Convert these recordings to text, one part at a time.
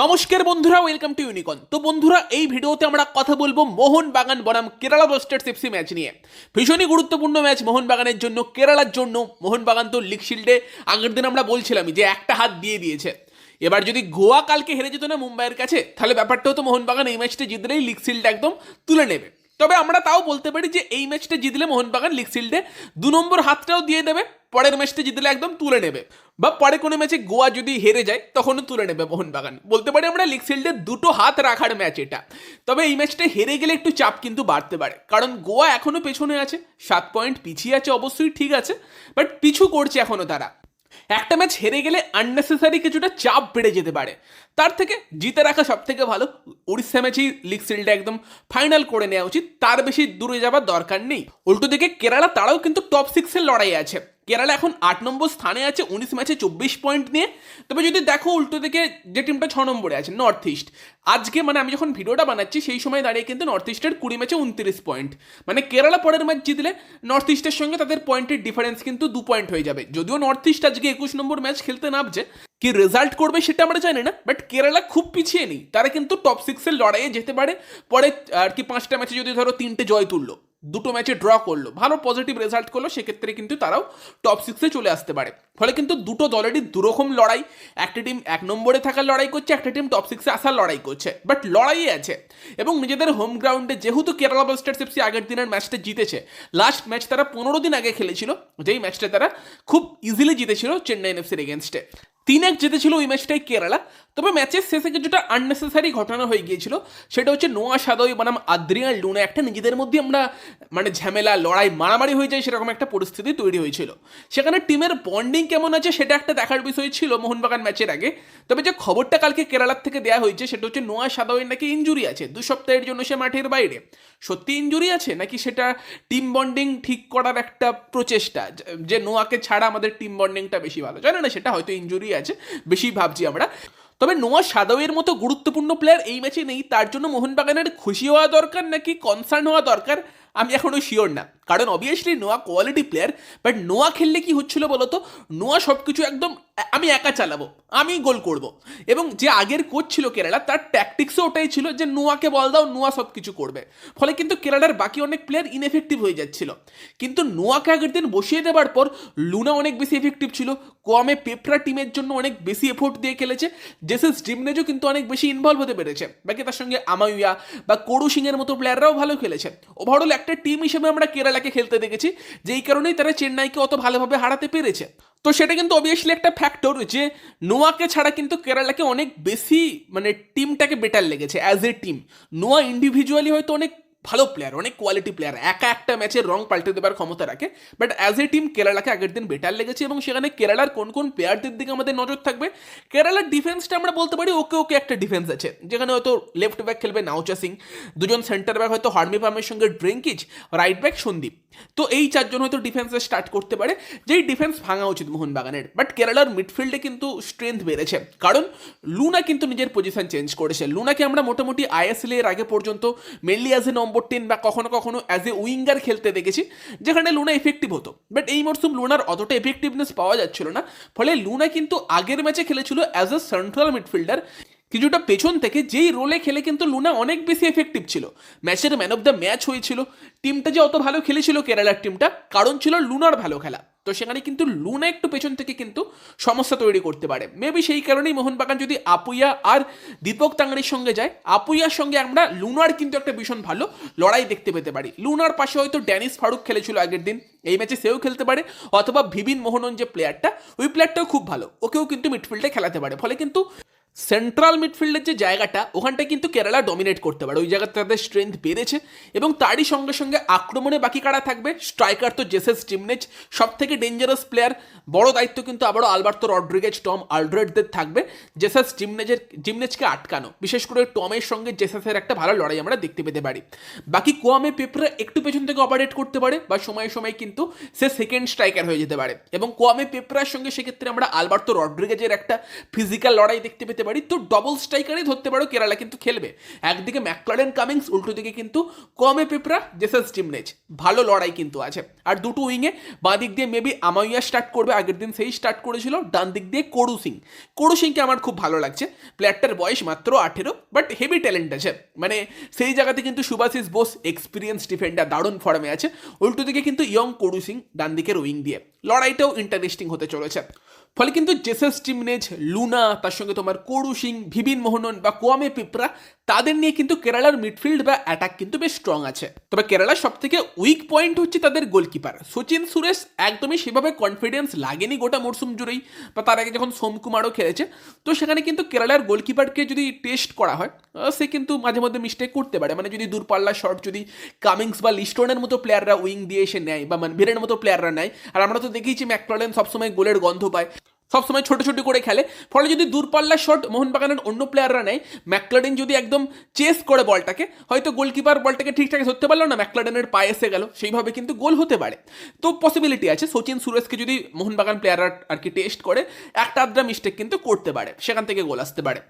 নমস্কার বন্ধুরা welcome to ইউনিকন তো বন্ধুরা, এই ভিডিওতে আমরা কথা বলব মোহন বাগান বনাম কেরালা ব্লাস্টার্স এফসি ম্যাচ নিয়ে। ভীষণই গুরুত্বপূর্ণ ম্যাচ মোহন বাগানের জন্য, কেরালার জন্য। মোহন বাগান তো লিগশিল্ডে আগের দিন আমরা বলছিলাম যে একটা হাত দিয়ে দিয়েছে। এবার যদি গোয়া কালকে হেরে যেত না মুম্বাইয়ের কাছে, তাহলে ব্যাপারটা হতো মোহনবাগান এই ম্যাচটা জিতলেই লিগ একদম তুলে নেবে। তবে আমরা তাও বলতে পারি যে এই ম্যাচটা জিতলে মোহনবাগান লিগ শিল্ডে দু নম্বর হাতটাও দিয়ে দেবে, পরের ম্যাচটা জিতলে একদম তুলে নেবে। বা পরে কোনো ম্যাচে গোয়া যদি হেরে যায়, তখনও তুলে নেবে মোহনবাগান। বলতে পারি আমরা লিগ শিল্ডে দুটো হাত রাখার ম্যাচ এটা। তবে এই ম্যাচটা হেরে গেলে একটু চাপ কিন্তু বাড়তে পারে। কারণ গোয়া এখনও পেছনে আছে, সাত পয়েন্ট পিছিয়ে আছে অবশ্যই ঠিক আছে বাট পিছু করছে এখনও তারা। একটা ম্যাচ হেরে গেলে আননেসেসারি কিছুটা চাপ বেড়ে যেতে পারে। তার থেকে জিতে রাখা সব থেকে ভালো, উড়িষ্যা ম্যাচেই লিগ সিলটা একদম ফাইনাল করে নেওয়া উচিত। তার বেশি দূরে যাবার দরকার নেই। উল্টো দিকে কেরালা তারাও কিন্তু টপ সিক্সের লড়াই আছে। কেরালা এখন আট নম্বর স্থানে আছে, উনিশ ম্যাচে চব্বিশ পয়েন্ট নিয়ে। তবে যদি দেখো উল্টো দিকে যে টিমটা ছ নম্বরে আছে নর্থ ইস্ট আজকে মানে আমি যখন ভিডিওটা বানাচ্ছি, সেই সময় দাঁড়িয়ে কিন্তু নর্থ ইস্টের কুড়ি ম্যাচে উনত্রিশ পয়েন্ট মানে কেরালা পরের ম্যাচ জিতলে নর্থ ইস্টের সঙ্গে তাদের পয়েন্টের ডিফারেন্স কিন্তু দু পয়েন্ট হয়ে যাবে। যদিও নর্থ ইস্ট আজকে একুশ নম্বর ম্যাচ খেলতে নামছে, কি রেজাল্ট করবে সেটা আমরা জানি না বাট কেরালা খুব পিছিয়ে নেই। তারা কিন্তু টপ সিক্সের লড়াইয়ে যেতে পারে, পরে আর কি পাঁচটা ম্যাচে যদি ধরো তিনটে জয় তুললো। দুটো ম্যাচে ড্র করল। ভালো পজিটিভ রেজাল্ট করল, সেক্ষেত্রে কিন্তু তারাও টপ সিক্সে চলে আসতে পারে। ফলে কিন্তু দুটো দলেরই দুরকম লড়াই। একটা টিম এক নম্বরে থাকার লড়াই করছে, একটা টিম টপ সিক্সে আসার লড়াই করছে। বাট লড়াই আছে। এবং নিজেদের হোম গ্রাউন্ডে যেহেতু কেরালা ব্লাস্টার্স এফসি আগের দিনের ম্যাচটা জিতেছে লাস্ট ম্যাচ তারা পনেরো দিন আগে খেলেছিল, যেই ম্যাচটা তারা খুব ইজিলি জিতেছিল চেন্নাই এফসির এগেনস্টে তিন এক জিতেছিল ওই ম্যাচটাই কেরালা। তবে ম্যাচের শেষে কিছুটা আননেসেসারি ঘটনা হয়ে গিয়েছিল, সেটা হচ্ছে নোয়া সাদই বনাম আদ্রিয়ান লুনা। একটা নিজেদের মধ্যে আমরা মানে ঝামেলা, লড়াই, মারামারি হয়ে যায় সেরকম একটা পরিস্থিতি তৈরি হয়েছিল। সেখানে টিমের বন্ডিং কেমন আছে সেটা একটা দেখার বিষয় ছিল মোহনবাগান ম্যাচের আগে। তবে যে খবরটা কালকে কেরালার থেকে দেওয়া হয়েছে, সেটা হচ্ছে নোয়া সাদয়ের নাকি ইঞ্জুরি আছে। দু সপ্তাহের জন্য সে মাঠের বাইরে। সত্যি ইঞ্জুরি আছে নাকি সেটা টিম বন্ডিং ঠিক করার একটা প্রচেষ্টা? যে নোয়াকে ছাড়া আমাদের টিম বন্ডিংটা বেশি ভালো। জানে না সেটা হয়তো ইঞ্জুরি আছে, বেশি ভাবছি আমরা। তবে নোয়া সাদাওয়ের মতো গুরুত্বপূর্ণ প্লেয়ার এই ম্যাচে নেই, তার জন্য মোহনবাগানের খুশি হওয়া দরকার নাকি কনসার্ন হওয়া দরকার? আমি এখনও শিওর না। কারণ obviously Noah quality player but Noah খেললে কি হচ্ছিল বলতো? নোয়া সব কিছু একদম আমি একা চালাবো, আমি গোল করব। এবং যে আগের কোচ ছিল কেরালা, তার ট্যাকটিক্সও ওটাই ছিল যে নোয়াকে বল দাও, নোয়া সব কিছু করবে। ফলে কিন্তু কেরালার বাকি অনেক প্লেয়ার ইনএফেক্টিভ হয়ে যাচ্ছিল। কিন্তু নোয়াকে আগের দিন বসিয়ে দেওয়ার পর লুনা অনেক বেশি এফেক্টিভ ছিল, কমে পেপরা টিমের জন্য অনেক বেশি এফোর্ট দিয়ে খেলেছে, জেসেস ডিমনেজও কিন্তু অনেক বেশি ইনভলভ হতে পেরেছে। বাকি তার সঙ্গে আমাইয়া বা করু সিংয়ের মতো প্লেয়াররাও ভালো খেলেছে। ওভারঅল একটা টিম হিসেবে আমরা কেরালাকে খেলতে দেখেছি, যেই কারণেই তারা চেন্নাইকে অত ভালোভাবে হারাতে পেরেছে। তো সেটা কিন্তু অবভিয়াসলি একটা ফ্যাক্টর যে নোয়াকে ছাড়া কিন্তু কেরালাকে অনেক বেশি মানে টিমটাকে বেটার লেগেছে as a team Noah individually হয়তো অনেক ভালো প্লেয়ার অনেক কোয়ালিটি প্লেয়ার একা একটা ম্যাচের রং পাল্টে দেবার ক্ষমতা রাখে। বাট অ্যাজ এ টিম কেরালাকে আগের দিন বেটার লেগেছে এবং সেখানে কেরালার কোন কোন প্লেয়ারদের দিকে আমাদের নজর থাকবে? কেরালার ডিফেন্সটা আমরা বলতে পারি ওকে ওকে একটা ডিফেন্স আছে। যেখানে হয়তো লেফট ব্যাক খেলবে নাওচা সিং, দুজন সেন্টার ব্যাক হয়তো হার্মি পামের সঙ্গে ড্রিঙ্কিজ রাইট ব্যাক সন্দীপ। তো এই চারজন হয়তো ডিফেন্সে স্টার্ট করতে পারে, যেই ডিফেন্স ভাঙা উচিত মোহনবাগানের। বাট কেরালার মিডফিল্ডে কিন্তু স্ট্রেংথ বেড়েছে। কারণ লুনা কিন্তু নিজের পজিশন চেঞ্জ করেছে। লুনাকে আমরা মোটামুটি আইএসএল এর আগে পর্যন্ত mainly as a number ten বা কখনো কখনো অ্যাজ এ উইঙ্গার খেলতে দেখেছি, যেখানে লুনা এফেক্টিভ হতো। বাট এই মরসুম লুনার অতটা এফেক্টিভনেস পাওয়া যাচ্ছিল না। ফলে লুনা কিন্তু আগের ম্যাচে খেলেছিল অ্যাজ এ সেন্ট্রাল মিডফিল্ডার কিছুটা পেছন থেকে যেই রোলে খেলে কিন্তু লুনা অনেক বেশি এফেক্টিভ ছিল। ম্যাচের ম্যান অফ দ্য ম্যাচ হয়েছিল। টিমটা যে অত ভালো খেলেছিল কেরালার টিমটা, কারণ ছিল লুনার ভালো খেলা। তো সেখানে কিন্তু লুনা একটু পেছন থেকে কিন্তু সমস্যা তৈরি করতে পারে। মেবি সেই কারণেই মোহনবাগান যদি আপুইয়া আর দীপক তাংড়ির সঙ্গে যায়, আপুইয়ার সঙ্গে আমরা লুনার কিন্তু একটা ভীষণ ভালো লড়াই দেখতে পেতে পারি। লুনার পাশে হয়তো ড্যানিস ফারুক খেলেছিল আগের দিন। এই ম্যাচে সেও খেলতে পারে। অথবা ভিবিন মোহনন যে প্লেয়ারটা ওই প্লেয়ারটাও খুব ভালো। ওকেও কিন্তু মিডফিল্ডে খেলাতে পারে। ফলে কিন্তু সেন্ট্রাল মিডফিল্ডের যে জায়গাটা ওখানটা কিন্তু কেরালা ডমিনেট করতে পারে। ওই জায়গাতে তাদের স্ট্রেংথ বেড়েছে এবং তারই সঙ্গে সঙ্গে আক্রমণে বাকি কারা থাকবে? স্ট্রাইকার তো জেসেস জিমনেজ সব থেকে ডেঞ্জারাস প্লেয়ার বড় দায়িত্ব কিন্তু আবারও আলবার্তো রড্রিগেজ, টম আলড্রেডদের থাকবে। জেসাস টিমনেজের জিমনেজকে আটকানো। বিশেষ করে টমের সঙ্গে জেসাসের একটা ভালো লড়াই আমরা দেখতে পেতে পারি। বাকি কোয়ামে পেপরা একটু পেছন থেকে অপারেট করতে পারে বা সময়ে সময়ে কিন্তু সে সেকেন্ড স্ট্রাইকার হয়ে যেতে পারে। এবং কোয়ামে পেপরার সঙ্গে সেক্ষেত্রে আমরা আলবার্তো রড্রিগেজের একটা ফিজিক্যাল লড়াই দেখতে পেতে পারি তো ডবল স্ট্রাইকারই ধরতে পারো কেরালা কিন্তু খেলবে। একদিকে ম্যাকলারেন কামিংস উল্টো দিকে কিন্তু কমে পেপরা জেসাস টিমনেজ ভালো লড়াই কিন্তু আছে। আর দুটো উইংয়ে বাঁ দিক দিয়ে মেবি আমাইয়া স্টার্ট করবে, আগের দিন সেই স্টার্ট করেছিল, ডান দিক দিয়ে করু সিং করু সিংকে আমার খুব ভালো লাগছে। প্লেয়ারটার বয়স মাত্র আঠেরো বাট হেভি ট্যালেন্ট আছে। মানে সেই জায়গাতে কিন্তু সুভাশিস বোস এক্সপিরিয়েন্স ডিফেন্ডার দারুণ ফর্মে আছে। উল্টো দিকে কিন্তু ইয়ং করু সিং ডান দিকের উইং দিয়ে। লড়াইটাও ইন্টারেস্টিং হতে চলেছে। ফলে কিন্তু জেসাস টিমনেজ লুনা, তার সঙ্গে তোমার করু সিং ভিবিন মোহনন বা কোয়ামে পিপরা, তাদের নিয়ে কিন্তু কেরালার মিডফিল্ড বা অ্যাটাক কিন্তু বেশ স্ট্রং আছে। তবে কেরালার সব থেকে উইক পয়েন্ট হচ্ছে তাদের গোলকিপার সচিন, সুরেশ একদমই সেভাবে কনফিডেন্স লাগেনি গোটা মরশুম জুড়েই, বা তার আগে যখন সোমকুমারও খেলেছে, তো সেখানে কিন্তু কেরালার গোলকিপারকে যদি টেস্ট করা হয় সে কিন্তু মাঝে মধ্যে মিস্টেক করতে পারে। মানে যদি দূরপাল্লা শট যদি কামিংস বা লিস্টনের মতো প্লেয়াররা উইং দিয়ে এসে নেয়, বা মানে মানভীরের মতো প্লেয়াররা নেয়, আর আমরা তো দেখেইছি ম্যাকটলেন সবসময় গোলের গন্ধ পায়। সবসময় ছোট ছোট করে খেলে। ফলে যদি দূরপাল্লার শট মোহনবাগানের অন্য প্লেয়াররা নেয় ম্যাকলাডেন যদি একদম চেস করে বলটাকে, হয়তো গোলকিপার বলটাকে ঠিকঠাক ধরতে পারল না ম্যাকলাডেনের পায়ে এসে গেল, সেইভাবে কিন্তু গোল হতে পারে। তো পসিবিলিটি আছে, সচিন সুরেশকে যদি মোহনবাগান প্লেয়াররা আর কি টেস্ট করে, একটা আধটা মিস্টেক কিন্তু করতে পারে, সেখান থেকে গোল আসতে পারে।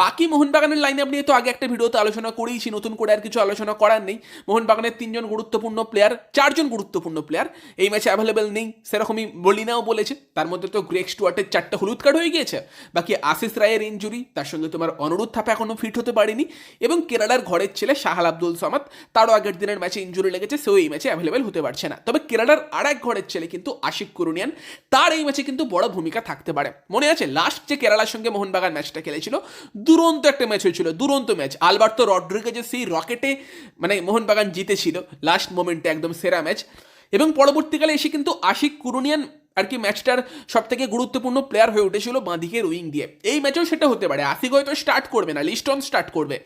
বাকি মোহনবাগানের লাইন আপ নিয়ে তো আগে একটা ভিডিওতে আলোচনা করেইছি, নতুন করে আর কিছু আলোচনা করার নেই। মোহনবাগানের তিনজন গুরুত্বপূর্ণ প্লেয়ার চারজন গুরুত্বপূর্ণ প্লেয়ার এই ম্যাচে অ্যাভেলেবেল নেই, সেরকমই বলিনাও বলেছে। তার মধ্যে তো গ্রেক স্টুয়ার্টের চারটা হলুদ কার্ড হয়ে গিয়েছে। বাকি আশিস রায়ের ইঞ্জুরি তার সঙ্গে তোমার অনুরোধ থাপা এখনও ফিট হতে পারেনি। এবং কেরালার ঘরের ছেলে শাহাল আব্দুল সামাদ, তারও আগের দিনের ম্যাচে ইঞ্জুরি লেগেছে, সেও এই ম্যাচে অ্যাভেলেবেল হতে পারছে না। তবে কেরালার আর এক ঘরের ছেলে কিন্তু আশিক কুরুনিয়ান, তার এই ম্যাচে কিন্তু বড় ভূমিকা থাকতে পারে। মনে আছে লাস্ট যে কেরালার সঙ্গে মোহনবাগান ম্যাচটা খেলেছিল, দুরন্ত একটা ম্যাচ হয়েছিল, দুরন্ত ম্যাচ আলবার্তো রড্রিগেজের সেই রকেটে মানে মোহনবাগান জিতেছিল লাস্ট মোমেন্টে একদম সেরা ম্যাচ এবং পরবর্তীকালে এসে কিন্তু আশিক কুরুনিয়ান আর কি ম্যাচটার সব থেকে গুরুত্বপূর্ণ প্লেয়ার হয়ে উঠেছিল বাঁদিকের উইং দিয়ে। এই ম্যাচেও সেটা হতে পারে আসিক হয়তো স্টার্ট করবে না লিস্টন স্টার্ট করবে।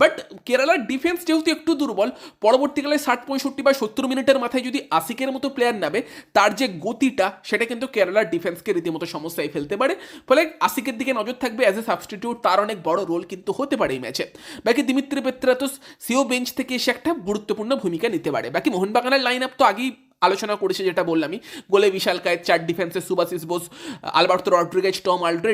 বাট কেরালার ডিফেন্স যেহেতু একটু দুর্বল, পরবর্তীকালে ষাট, পঁয়ষট্টি বা সত্তর মিনিটের মাথায় যদি আসিকের মতো প্লেয়ার নামে, তার যে গতিটা, সেটা কিন্তু কেরালার ডিফেন্সকে রীতিমতো সমস্যায় ফেলতে পারে। ফলে আশিকের দিকে নজর থাকবে অ্যাজ এ সাবস্টিটিউট তার অনেক বড় রোল কিন্তু হতে পারে এই ম্যাচে। বাকি দিমিত্রি পেত্রাতোস, সিও বেঞ্চ থেকে এসে একটা গুরুত্বপূর্ণ ভূমিকা নিতে পারে। বাকি মোহনবাগানের লাইন আপ তো আগেই আলোচনা করেছে যেটা বললামই। গোলে বিশাল কায়ের চার ডিফেন্সে সুবাসিস Bose, Alberto Rodriguez, Tom Aldred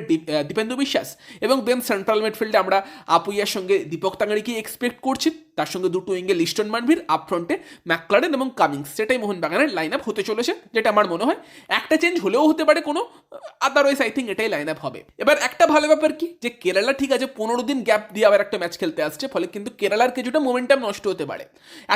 Dipendu Biswas এবং দেন সেন্ট্রাল মিডফিল্ডে আমরা আপুইয়ার সঙ্গে দীপক তাঙ্গারিকে এক্সপেক্ট করছি তার সঙ্গে দুটো উইঙ্গে লিস্টন মানভির আপ ফ্রন্টে ম্যাকলারেন এবং কামিংস, সেটাই মোহনবাগানের লাইন আপ হতে চলেছে, যেটা আমার মনে হয় একটা চেঞ্জ হলেও হতে পারে কোনো আদারওয়াইজ আই থিঙ্ক এটাই লাইন আপ হবে। এবার একটা ভালো ব্যাপার কি, যে কেরালা ঠিক আছে, পনেরো দিন গ্যাপ দিয়ে আবার একটা ম্যাচ খেলতে আসছে, ফলে কিন্তু কেরালার কিছুটা মোমেন্টাম নষ্ট হতে পারে।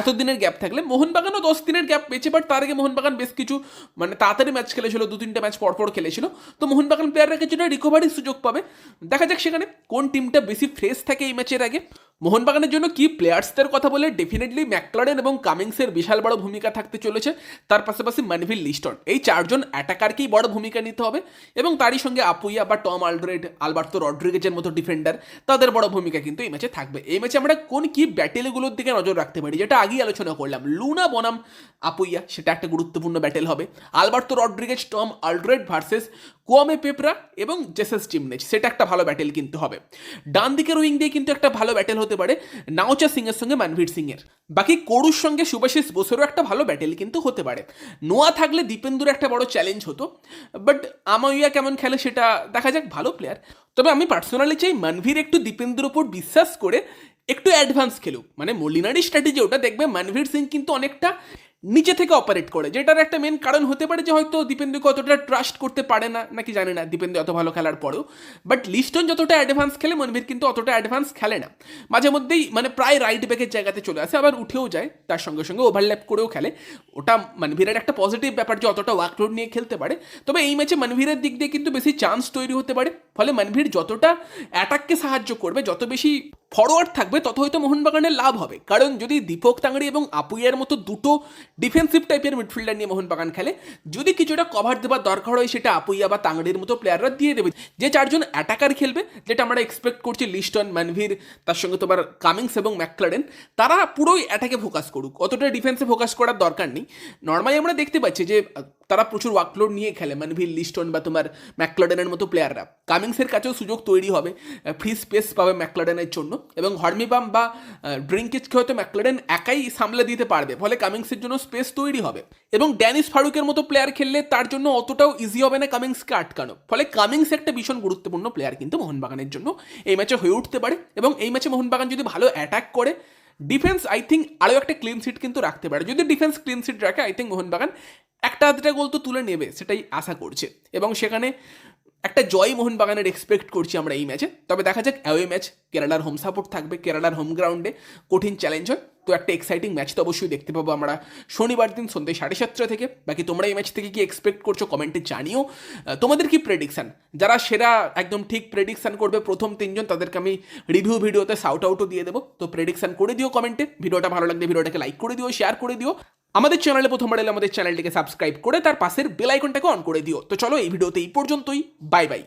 এতদিনের গ্যাপ থাকলে মোহনবাগানও দশ দিনের গ্যাপ পেয়েছে বাট তার আগে মোহনবাগান বেশ কিছু মানে তাড়াতাড়ি ম্যাচ খেলেছিল, দু তিনটে ম্যাচ পরপর খেলেছিল, তো মোহনবাগান প্লেয়াররা কিছুটা রিকভারির সুযোগ পাবে। দেখা যাক সেখানে কোন টিমটা বেশি ফ্রেশ থাকে এই ম্যাচের আগে। মোহনবাগানের জন্য কি প্লেয়ার্সদের কথা বলে ডেফিনেটলি ম্যাকলারেন এবং কামিংসের বিশাল বড় ভূমিকা থাকতে চলেছে, তার পাশাপাশি মানভিল লিস্টন এই চারজন অ্যাটাকারকেই বড় ভূমিকা নিতে হবে এবং তারই সঙ্গে আপুইয়া বা টম আলড্রেড আলবার্তো রড্রিগেজের মতো ডিফেন্ডার তাদের বড় ভূমিকা কিন্তু এই ম্যাচে থাকবে। এই ম্যাচে আমরা কোন কি ব্যাটেলগুলোর দিকে নজর রাখতে পারি, যেটা আগেই আলোচনা করলাম। লুনা বনাম আপুইয়া সেটা একটা গুরুত্বপূর্ণ ব্যাটেল হবে। Alberto Rodriguez Tom Aldred versus Kwame Peprah এবং জেসেস টিমনেজ সেটা একটা ভালো ব্যাটেল কিন্তু হবে। ডান দিকের উইং দিয়ে কিন্তু একটা ভালো ব্যাটেল হতে পারে। নাওচা সিং এর সঙ্গে মানভীর সিং এর বাকি করুর সঙ্গে শুভাশিস বোসেরও একটা ভালো ব্যাটেল কিন্তু হতে পারে। নোয়া থাকলে দীপেন্দুর একটা বড় চ্যালেঞ্জ হতো। বাট আমাইয়া কেমন খেলে সেটা দেখা যাক, ভালো প্লেয়ার তবে আমি পার্সোনালি চাই মানভীর একটু দীপেন্দুর ওপর বিশ্বাস করে একটু অ্যাডভান্স খেলুক। মানে মলিনারি স্ট্র্যাটেজি ওটা দেখবে মানভীর সিং কিন্তু অনেকটা নিচে থেকে অপারেট করে, যেটার একটা মেন কারণ হতে পারে যে হয়তো দীপেন্দুকে অতটা ট্রাস্ট করতে পারে না, নাকি জানে না দীপেন্দু এত ভালো খেলার পরেও। বাট লিস্টন যতটা অ্যাডভান্স খেলে মনভীর কিন্তু অতটা অ্যাডভান্স খেলে না। মাঝে মধ্যেই মানে প্রায় রাইট ব্যাকের জায়গাতে চলে আসে, আবার উঠেও যায়, তার সঙ্গে সঙ্গে ওভারল্যাপ করেও খেলে। ওটা মনভীরের একটা পজিটিভ ব্যাপার যে অতটা ওয়ার্কলোড নিয়ে খেলতে পারে। তবে এই ম্যাচে মনভীরের দিক দিয়ে কিন্তু বেশি চান্স তৈরি হতে পারে। ফলে মনভীর যতটা অ্যাটাককে সাহায্য করবে, যত বেশি ফরওয়ার্ড থাকবে, তত হয়তো মোহনবাগানের লাভ হবে। কারণ যদি দীপক তাংড়ি এবং আপুইয়ার মতো দুটো ডিফেন্সিভ টাইপের মিডফিল্ডার নিয়ে মোহনবাগান খেলে, যদি কিছুটা কভার দেওয়ার দরকার হয়, সেটা আপুইয়া বা তাংড়ির মতো প্লেয়াররা দিয়ে দেবে। যে চারজন অ্যাটাকার খেলবে, যেটা আমরা এক্সপেক্ট করছি লিস্টন ম্যানভির তার সঙ্গে তোমার কামিংস এবং ম্যাকলারেন, তারা পুরোই অ্যাটাকে ফোকাস করুক। অতটা ডিফেন্সে ফোকাস করার দরকার নেই। নর্মালি আমরা দেখতে পাচ্ছি যে তারা প্রচুর ওয়ার্কলোড নিয়ে খেলে মানে মানভিল লিস্টন বা তোমার ম্যাকলাডেনের মতো প্লেয়াররা কামিংসের কাছেও সুযোগ তৈরি হবে ফ্রি স্পেস পাবে ম্যাকলাডেনের জন্য এবং হর্মিবাম বা ড্রিঙ্কিচকে হয়তো ম্যাকলাডেন একাই সামলে দিতে পারবে, ফলে কামিংসের জন্য স্পেস তৈরি হবে। এবং ড্যানিস ফারুকের মতো প্লেয়ার খেললে তার জন্য অতটাও ইজি হবে না কামিংসকে আটকানো, ফলে কামিংস একটা ভীষণ গুরুত্বপূর্ণ প্লেয়ার কিন্তু মোহনবাগানের জন্য এই ম্যাচে হয়ে উঠতে পারে এবং এই ম্যাচে মোহনবাগান যদি ভালো অ্যাটাক করে ডিফেন্স আই থিঙ্ক আরও একটা ক্লিন সিট কিন্তু রাখতে পারে। যদি ডিফেন্স ক্লিন সিট রাখে আই থিঙ্ক মোহনবাগান একটা আধটা গোল তো তুলে নেবে, সেটাই আশা করছে। এবং সেখানে একটা জয় মোহনবাগানের এক্সপেক্ট করছি আমরা এই ম্যাচে তবে দেখা যাক অ্যাওয়ে ম্যাচ কেরালার হোম সাপোর্ট থাকবে, কেরালার হোম গ্রাউন্ডে কঠিন চ্যালেঞ্জ হয়। তো একটা এক্সাইটিং ম্যাচ তো অবশ্যই দেখতে পাবো আমরা শনিবার দিন সন্ধ্যে সাড়ে সাতটা থেকে। বাকি তোমরা এই ম্যাচ থেকে কি এক্সপেক্ট করছ কমেন্টে জানিও। তোমাদের কি প্রেডিকশন যারা সেরা একদম ঠিক প্রেডিকশন করবে প্রথম তিনজন, তাদেরকে আমি রিভিউ ভিডিওতে সাউট আউটও দিয়ে দেবো। তো প্রেডিকশান করে দিও কমেন্টে ভিডিওটা ভালো লাগলে ভিডিওটাকে লাইক করে দিও শেয়ার করে দিও। আমাদের চ্যানেলে প্রথমবার এলে আমাদের চ্যানেলটিকে সাবস্ক্রাইব করে তার পাশের বেল আইকনটাকে অন করে দিও। তো চলো এই ভিডিওতে এই পর্যন্তই। Bye bye